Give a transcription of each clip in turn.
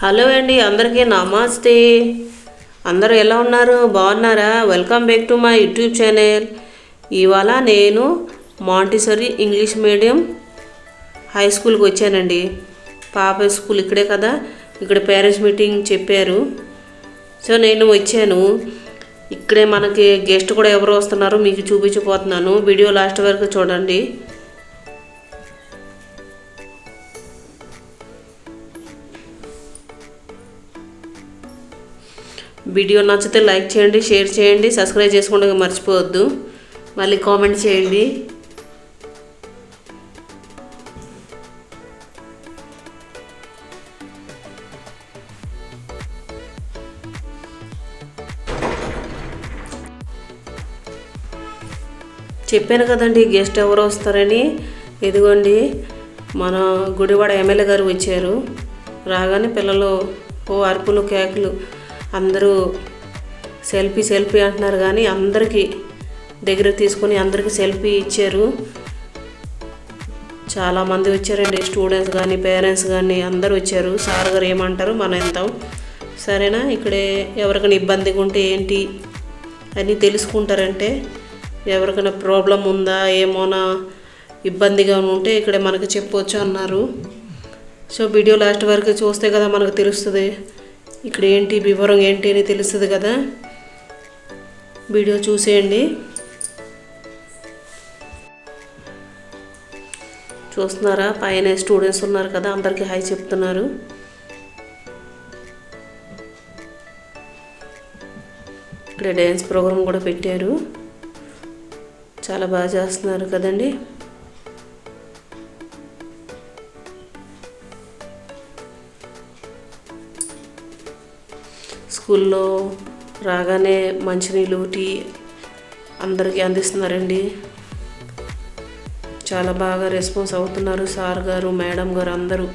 Hello అండి అందరికీ నమస్తే. అందరూ ఎలా ఉన్నారు? బాగున్నారా? Welcome back to my YouTube channel. ఇవాళ నేను మాంటిసరీ ఇంగ్లీష్ మీడియం హై స్కూల్కి వచ్చానండి. పాప స్కూల్ ఇక్కడే కదా ఇక్కడ పేరెంట్స్ మీటింగ్ చెప్పారు. సో నేను వచ్చాను. ఇక్కడే మనకి గెస్ట్ కూడా ఎవరు వస్తున్నారో మీకు చూపించిపోతున్నాను వీడియో లాస్ట్ వరకు చూడండి. వీడియో నచ్చితే లైక్ చేయండి షేర్ చేయండి సబ్స్క్రైబ్ చేసుకోవడం మర్చిపోవద్దు. మళ్ళీ కామెంట్ చేయండి. చెప్పాను కదండి గెస్ట్ ఎవరు వస్తారని. ఇదిగోండి మన గుడివాడ ఎమ్మెల్యే గారు వచ్చారు. రాగానే పిల్లలు ఓ అరుపులు కేకులు. అందరూ సెల్ఫీ సెల్ఫీ అంటున్నారు కానీ అందరికీ దగ్గర తీసుకొని అందరికీ సెల్ఫీ ఇచ్చారు. చాలామంది వచ్చారండి స్టూడెంట్స్ కానీ పేరెంట్స్ కానీ అందరూ వచ్చారు. సార్ గారు ఏమంటారు? మనం వెళ్తాం సరేనా? ఇక్కడే ఎవరికైనా ఇబ్బందిగా ఉంటే ఏంటి అని తెలుసుకుంటారంటే ఎవరికైనా ప్రాబ్లం ఉందా ఏమోనా ఇబ్బందిగా ఉంటే ఇక్కడే మనకు చెప్పవచ్చు అన్నారు. సో వీడియో లాస్ట్ వరకు చూస్తే కదా మనకు తెలుస్తుంది. ఇక్కడ ఏంటి వివరం ఏంటి అని తెలుస్తుంది కదా? వీడియో చూసేయండి. చూస్తున్నారా? పైన స్టూడెంట్స్ ఉన్నారు కదా అందరికీ హాయ్ చెప్తున్నారు. ఇక్కడ డ్యాన్స్ ప్రోగ్రామ్ కూడా పెట్టారు. చాలా బాగా చేస్తున్నారు కదండి. స్కూల్లో రాగానే మంచినీళ్ళు టీ అందరికీ అందిస్తున్నారండి. చాలా బాగా రెస్పాన్స్ అవుతున్నారు సార్ గారు మేడం గారు అందరూ.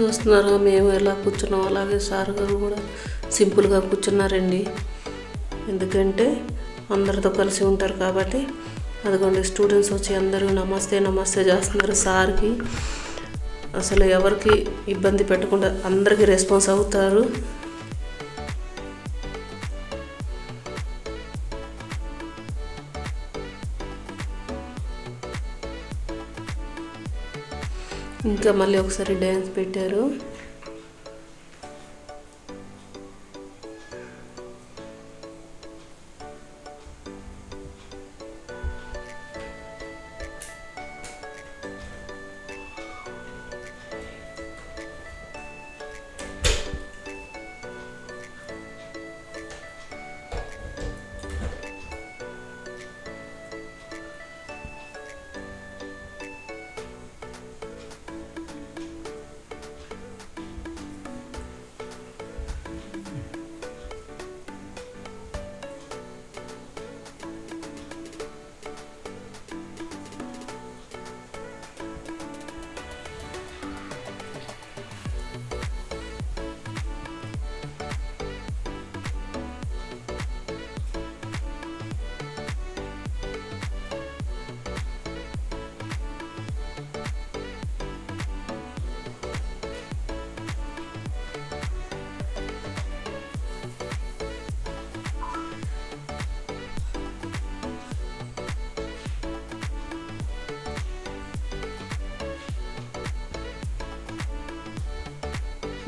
చూస్తున్నారు. మేము ఎలా కూర్చున్నాం? అలాగే సార్ గారు కూడా సింపుల్గా కూర్చున్నారండి. ఎందుకంటే అందరితో కలిసి ఉంటారు కాబట్టి. అదిగోండి స్టూడెంట్స్ వచ్చి అందరూ నమస్తే నమస్తే చేస్తున్నారు సార్కి. అసలు ఎవరికి ఇబ్బంది పెట్టకుండా అందరికీ రెస్పాన్స్ అవుతారు. ఇంకా మళ్ళీ ఒకసారి డ్యాన్స్ పెట్టారు.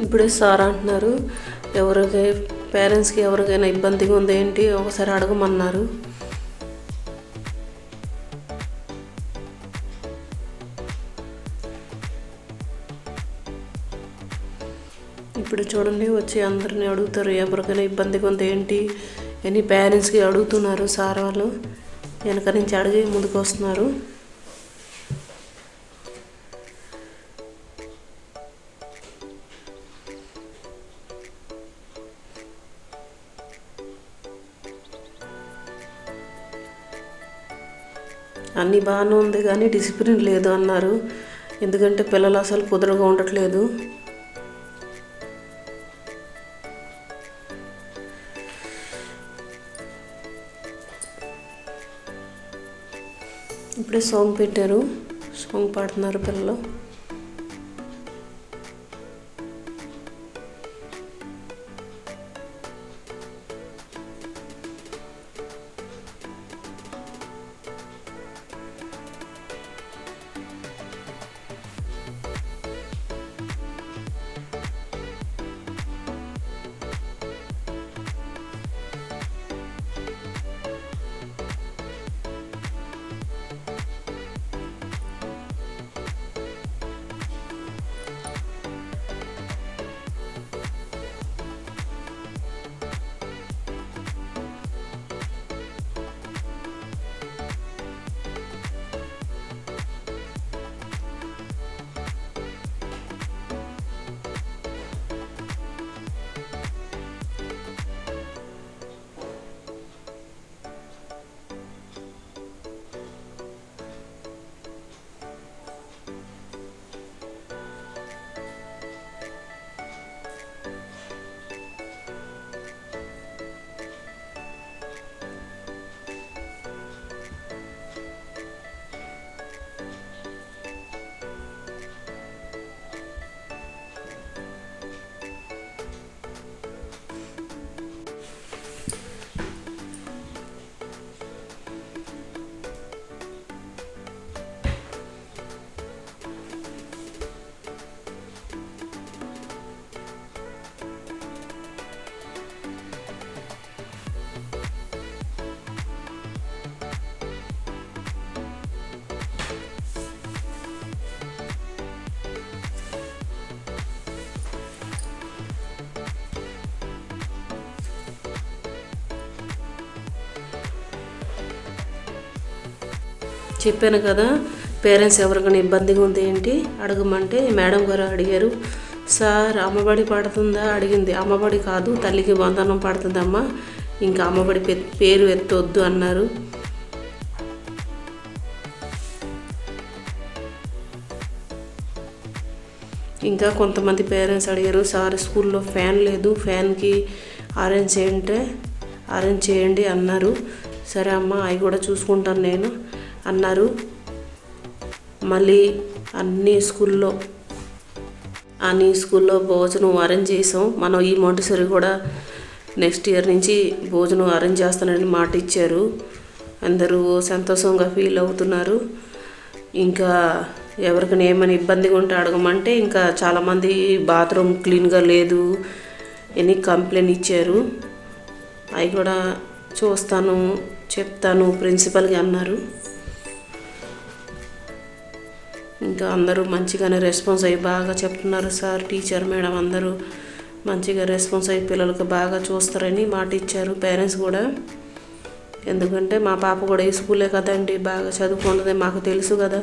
ఇప్పుడే సార్ అంటున్నారు ఎవరికి పేరెంట్స్కి ఎవరికైనా ఇబ్బందిగా ఉంది ఏంటి ఒకసారి అడగమన్నారు. ఇప్పుడు చూడండి వచ్చి అందరిని అడుగుతారు ఎవరికైనా ఇబ్బందిగా ఉంది ఏంటి అని పేరెంట్స్కి అడుగుతున్నారు సార్ వాళ్ళు వెనక నుంచి అడిగి ముందుకు వస్తున్నారు. అన్నీ బాగానే ఉంది కానీ డిసిప్లిన్ లేదు అన్నారు. ఎందుకంటే పిల్లలు అసలు కుదురుగా ఉండట్లేదు. ఇప్పుడే సాంగ్ పెట్టారు. సాంగ్ పాడుతున్నారు పిల్లలు. చెప్పాను కదా పేరెంట్స్ ఎవరికైనా ఇబ్బందిగా ఉంది ఏంటి? అడగమంటే మేడం గారు అడిగారు. సార్ అమ్మబడి పడుతుందా? అడిగింది. అమ్మబడి కాదు తల్లికి వందనం పడుతుందమ్మా. ఇంకా అమ్మబడి పేరు ఎత్తొద్దు అన్నారు. ఇంకా కొంతమంది పేరెంట్స్ అడిగారు సార్ స్కూల్లో ఫ్యాన్ లేదు ఫ్యాన్కి అరేంజ్ చేయంటే అరేంజ్ చేయండి అన్నారు. సరే అమ్మ అవి కూడా చూసుకుంటాను నేను. అన్నారు. మళ్ళీ అన్ని స్కూల్లో అన్ని స్కూల్లో భోజనం అరేంజ్ చేసాం మనం ఈ మొంటిసరి కూడా నెక్స్ట్ ఇయర్ నుంచి భోజనం అరేంజ్ చేస్తానని మాట ఇచ్చారు. అందరూ సంతోషంగా ఫీల్ అవుతున్నారు. ఇంకా ఎవరికైనా ఏమైనా ఇబ్బందిగా ఉంటే అడగమంటే ఇంకా చాలామంది బాత్రూమ్ క్లీన్గా లేదు అని కంప్లైంట్ ఇచ్చారు. అవి కూడా చూస్తాను చెప్తాను ప్రిన్సిపల్గా అన్నారు. ఇంకా అందరూ మంచిగానే రెస్పాన్స్ అయ్యి బాగా చెప్తున్నారు సార్ టీచర్ మేడం అందరూ మంచిగా రెస్పాన్స్ అయ్యి పిల్లలకు బాగా చూస్తారని మాట ఇచ్చారు పేరెంట్స్ కూడా. ఎందుకంటే మా పాప కూడా ఈ స్కూలే కదండి బాగా చదువుకున్నది మాకు తెలుసు కదా.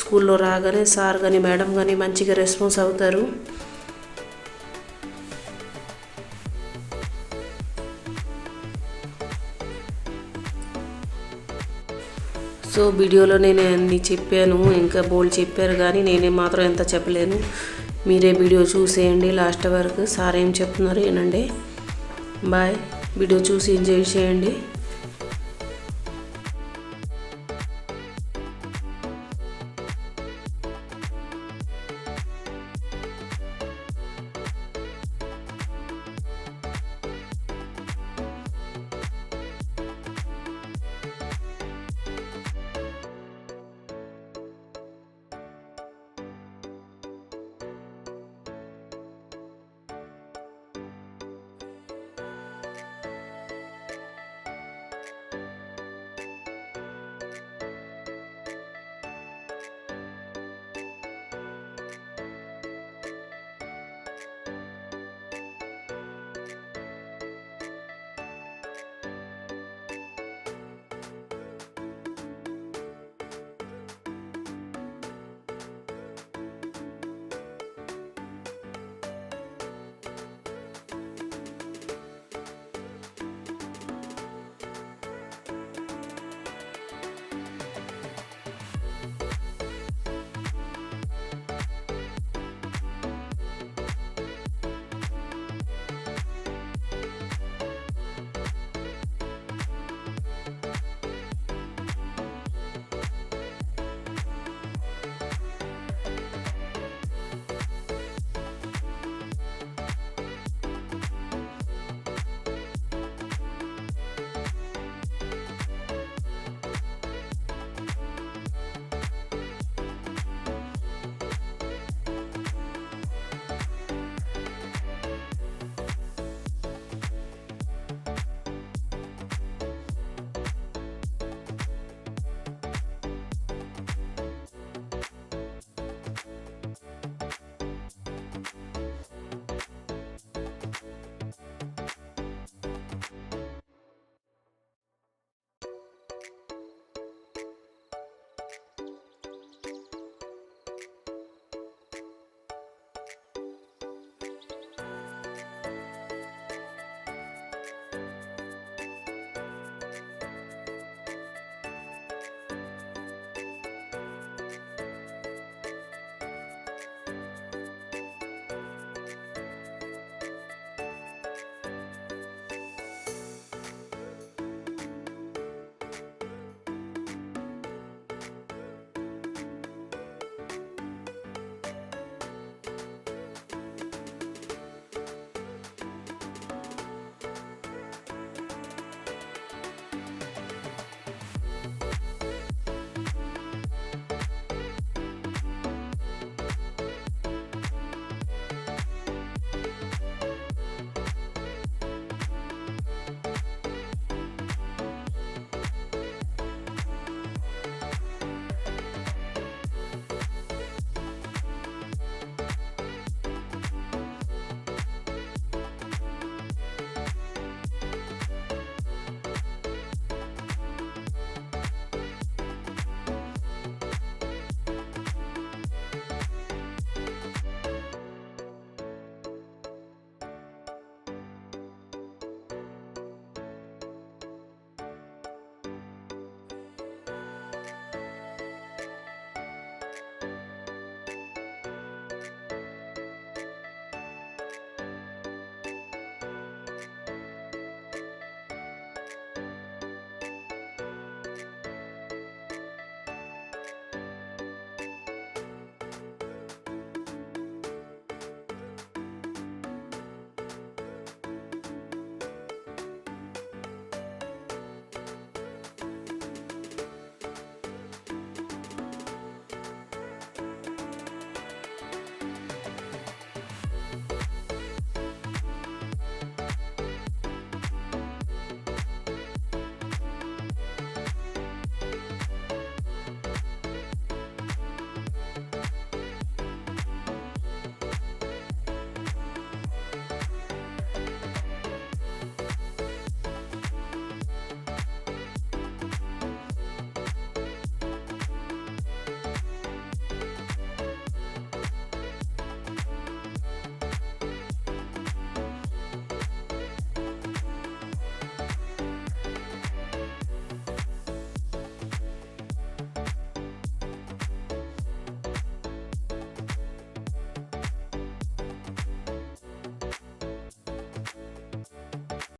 స్కూల్లో రాగానే సార్ కానీ మేడం కానీ మంచిగా రెస్పాన్స్ అవుతారు. సో వీడియోలో నేను అన్ని చెప్పాను ఇంకా బోల్డ్ చెప్పారు కానీ నేనే మాత్రం ఎంత చెప్పలేను. మీరే వీడియో చూసేయండి లాస్ట్ వరకు సార్ ఏం చెప్తున్నారు వినండి. బాయ్. వీడియో చూసి ఎంజాయ్ చేయండి.